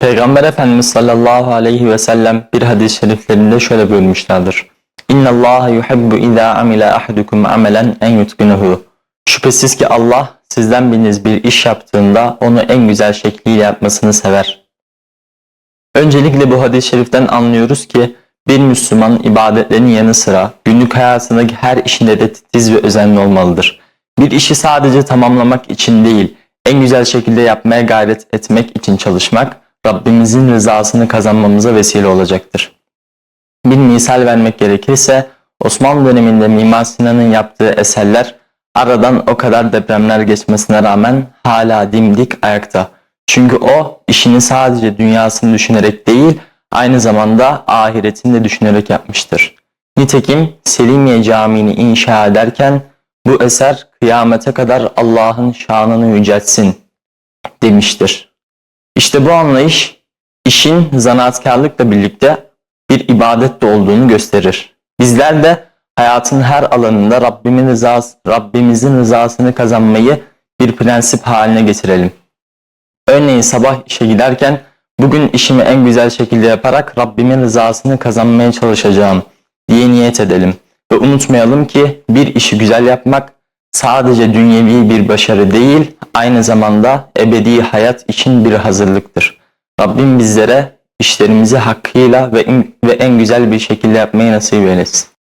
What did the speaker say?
Peygamber Efendimiz sallallahu aleyhi ve sellem bir hadis-i şeriflerinde şöyle buyurmuşlardır. İnna Allah yuhibbu iza amila ahadukum amelen en yutkinuhu. Şüphesiz ki Allah sizden biriniz bir iş yaptığında onu en güzel şekliyle yapmasını sever. Öncelikle bu hadis-i şeriften anlıyoruz ki bir Müslüman ibadetlerin yanı sıra günlük hayatındaki her işinde de titiz ve özenli olmalıdır. Bir işi sadece tamamlamak için değil, en güzel şekilde yapmaya gayret etmek için çalışmak, Rabbimizin rızasını kazanmamıza vesile olacaktır. Bir misal vermek gerekirse, Osmanlı döneminde Mimar Sinan'ın yaptığı eserler aradan o kadar depremler geçmesine rağmen hala dimdik ayakta. Çünkü o işini sadece dünyasını düşünerek değil, aynı zamanda ahiretini de düşünerek yapmıştır. Nitekim Selimiye Camii'ni inşa ederken bu eser kıyamete kadar Allah'ın şanını yüceltsin demiştir. İşte bu anlayış işin zanaatkarlıkla birlikte bir ibadet de olduğunu gösterir. Bizler de hayatın her alanında Rabbimin rızası, Rabbimizin rızasını kazanmayı bir prensip haline getirelim. Örneğin sabah işe giderken bugün işimi en güzel şekilde yaparak Rabbimin rızasını kazanmaya çalışacağım diye niyet edelim. Ve unutmayalım ki bir işi güzel yapmak sadece dünyevi bir başarı değil, aynı zamanda ebedi hayat için bir hazırlıktır. Rabbim bizlere işlerimizi hakkıyla ve en güzel bir şekilde yapmayı nasip eylesin.